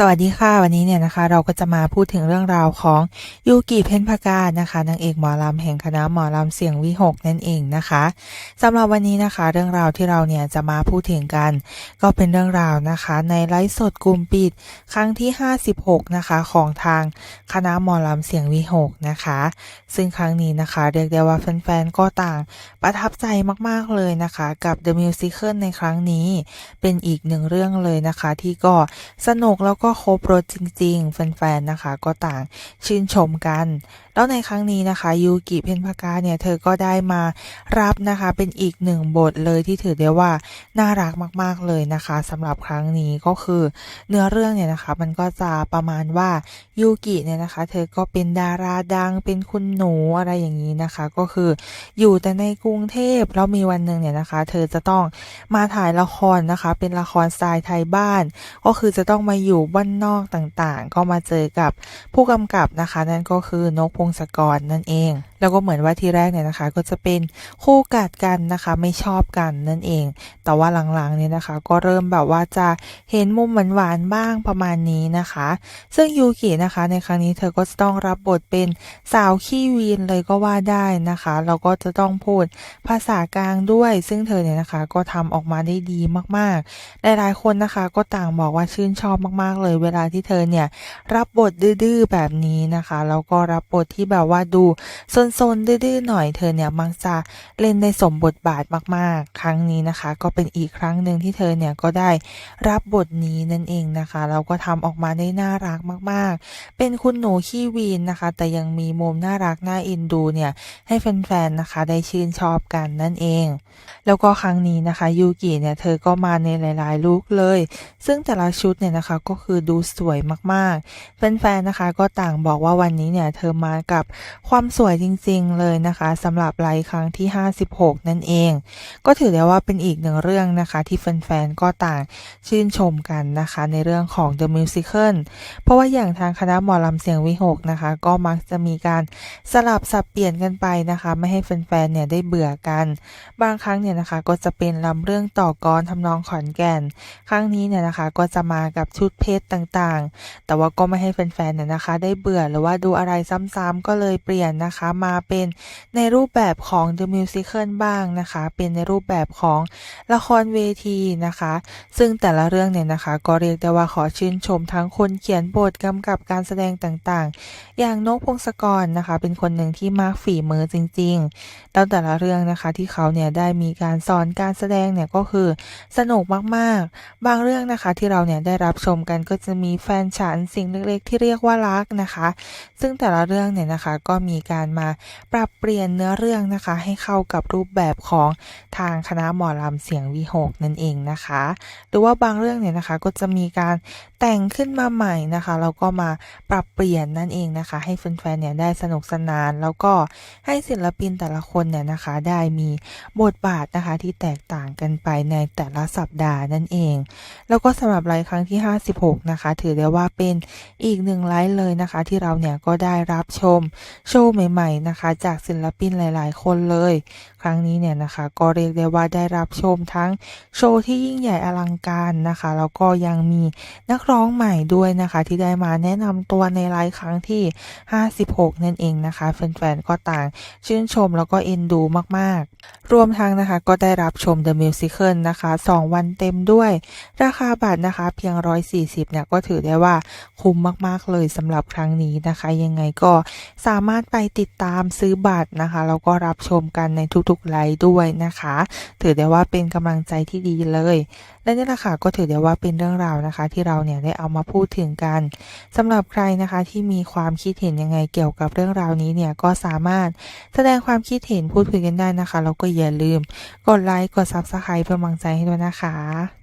สวัสดีค่ะ วันนี้เนี่ยนะคะ เราก็จะมาพูดถึงเรื่องราวของยูกิเพ็ญพกานะคะนางเอกหมอลำแห่งคณะหมอลำเสียงวิหกนั่นเองนะคะสำหรับวันนี้นะคะ เรื่องราวที่เราเนี่ยจะมาพูดถึงกัน ก็เป็นเรื่องราวนะคะ ในไลฟ์สดกลุ่มปิดครั้งที่ 56 นะคะของทางคณะหมอลำเสียงวิหกนะคะ ซึ่งครั้งนี้นะคะ เรียกได้ว่าแฟนๆก็ต่างประทับใจมากๆเลยนะคะ กับ The Musical ในครั้งนี้เป็นอีกหนึ่งเรื่องเลยนะคะ ที่ก็สนุกแล้วก็ครบรถจริง ๆ แฟนๆนะคะ ก็ต่างชื่นชมกัน แล้วในครั้งนี้นะคะยูกิเพนพากาเนี่ยเธอก็ได้มารับนะคะเป็นอีกหนึ่งบทเลยที่ถือได้ว่าน่ารักมากๆเลยนะคะสำหรับครั้งนี้ก็คือเนื้อเรื่องเนี่ยนะคะ มันก็จะประมาณว่ายูกิเนี่ยนะคะ เธอก็เป็นดาราดังเป็นคุณหนูอะไรอย่างนี้นะคะ ก็คืออยู่แต่ในกรุงเทพแล้วมีวันหนึ่งเนี่ยนะคะ เธอจะต้องมาถ่ายละครนะคะ เป็นละครสไตล์ไทยบ้าน ก็คือจะต้องมาอยู่บ้านนอกต่างๆ ก็มาเจอกับผู้กำกับนะคะ นั่นก็คือนกพงศกรนั่นเองแล้วก็เหมือนว่าที่แรกเนี่ยนะคะ ก็จะเป็นคู่กัดกันนะคะ ไม่ชอบกันนั่นเอง แต่ว่าหลังๆเนี่ยนะคะ ก็เริ่มแบบว่าจะเห็นมุมหวานๆบ้างประมาณนี้นะคะ ซึ่งยูกินะคะ ในครั้งนี้เธอก็จะต้องรับบทเป็นสาวขี้วีนเลยก็ว่าได้นะคะแล้วก็จะต้องพูดภาษากลางด้วย ซึ่งเธอเนี่ยนะคะ ก็ทำออกมาได้ดีมากๆหลายๆคนนะคะ ก็ต่างบอกว่าชื่นชอบมากๆ เลย เวลาที่เธอเนี่ยรับบทดื้อๆแบบนี้นะคะแล้วก็รับบทที่แบบว่าดูซนๆ ดื้อๆ หน่อยเธอเนี่ยมักจะเล่นในสมบทบาทมากๆ ครั้งนี้นะคะ ก็เป็นอีกครั้งหนึ่งที่เธอเนี่ยก็ได้รับบทนี้นั่นเองนะคะแล้วก็ทำออกมาได้น่ารักมากๆ เป็นคุณหนูขี้วีนนะคะ แต่ยังมีมุมน่ารักน่าเอ็นดูเนี่ยให้แฟนๆ นะคะได้ชื่นชอบกันนั่นเอง แล้วก็ครั้งนี้นะคะยูกิเนี่ยเธอก็มาในหลาย ๆ ลุคเลย ซึ่งแต่ละชุดเนี่ยนะคะก็คือดูสวยมากๆ แฟนๆ นะคะก็ต่างบอกว่าวันนี้เนี่ยเธอมากับความสวยจริงริง ๆ เลยนะคะสำหรับไลฟ์ครั้งที่ 56 นั่นเอง ก็ถือได้ว่าเป็นอีกหนึ่งเรื่องนะคะที่แฟนๆก็ต่างชื่นชมกันนะคะในเรื่องของ The Musical เพราะว่าอย่างทางคณะหมอลำเสียงวิหกนะคะ ก็มักจะมีการสลับสับเปลี่ยนกันไปนะคะ ไม่ให้แฟนๆเนี่ยได้เบื่อกัน บางครั้งเนี่ยนะคะก็จะเป็นลำเรื่องต่อกรทำนองขอนแก่น ครั้งนี้เนี่ยนะคะก็จะมากับชุดเพชรต่างๆ แต่ว่าก็ไม่ให้แฟนๆเนี่ยนะคะ ได้เบื่อหรือว่าดูอะไรซ้ำๆก็เลยเปลี่ยนนะคะมาเป็นในรูปแบบของ The Musical บ้างนะคะ เป็นในรูปแบบของละครเวทีนะคะ ซึ่งแต่ละเรื่องเนี่ยนะคะ ก็เรียกได้ว่าขอชื่นชมทั้งคนเขียนบทกำกับการแสดงต่างๆ อย่างนกพงศกรนะคะ เป็นคนหนึ่งที่มากฝีมือจริงๆแล้วแต่ละเรื่องนะคะที่เขาเนี่ยได้มีการสอนการแสดงเนี่ยก็คือสนุกมากๆ บางเรื่องนะคะที่เราเนี่ยได้รับชมกันก็จะมีแฟนฉันสิ่งเล็กๆ ที่เรียกว่ารักนะคะ ซึ่งแต่ละเรื่องเนี่ยนะคะก็มีการมาปรับเปลี่ยนเนื้อเรื่องนะคะ ให้เข้ากับรูปแบบของทางคณะหมอลำเสียงวิหกนั่นเองนะคะหรือว่าบางเรื่องเนี่ยนะคะก็จะมีการแต่งขึ้นมาใหม่นะคะแล้วก็มาปรับเปลี่ยนนั่นเองนะคะ ให้แฟนๆเนี่ยได้สนุกสนาน แล้วก็ให้ศิลปินแต่ละคนเนี่ยนะคะ ได้มีบทบาทนะคะที่แตกต่างกันไปในแต่ละสัปดาห์นั่นเอง แล้วก็สำหรับไลฟ์ครั้งที่ 56 นะคะ ถือได้ว่าเป็นอีกหนึ่งไลฟ์เลยนะคะ ที่เราเนี่ยก็ได้รับชมโชว์ใหม่ ๆนะคะ จากศิลปินหลาย ๆ คนเลย ครั้งนี้เนี่ยนะคะ ก็เรียกได้ว่าได้รับชมทั้งโชว์ที่ยิ่งใหญ่อลังการนะคะ แล้วก็ยังมีนักร้องใหม่ด้วยนะคะ ที่ได้มาแนะนำตัวในไลฟ์ครั้งที่ 56 นั่นเองนะคะแฟน ๆ ก็ต่างชื่นชมแล้วก็เอ็นดูมาก ๆ รวมทั้งนะคะก็ได้รับชม The Musical นะคะ 2 วันเต็มด้วย ราคาบัตรนะคะเพียง 140 เนี่ยก็ถือได้ว่าคุ้มมาก ๆ เลยสำหรับครั้งนี้นะคะ ยังไงก็สามารถไปติดตามามซื้อบัตรนะคะแล้วก็รับชมกันในทุกๆไลฟ์ด้วยนะคะ ถือได้ว่าเป็นกำลังใจที่ดีเลย และนี่แหละค่ะก็ถือได้ว่าเป็นเรื่องราวนะคะ ที่เราเนี่ยได้เอามาพูดถึงกันสำหรับใครนะคะที่มีความคิดเห็นยังไงเกี่ยวกับเรื่องราวนี้เนี่ยก็สามารถแสดงความคิดเห็นพูดคุยกันได้นะคะแล้วก็อย่าลืม กดไลค์กด Subscribe เพื่อกำลังใจให้ด้วยนะคะ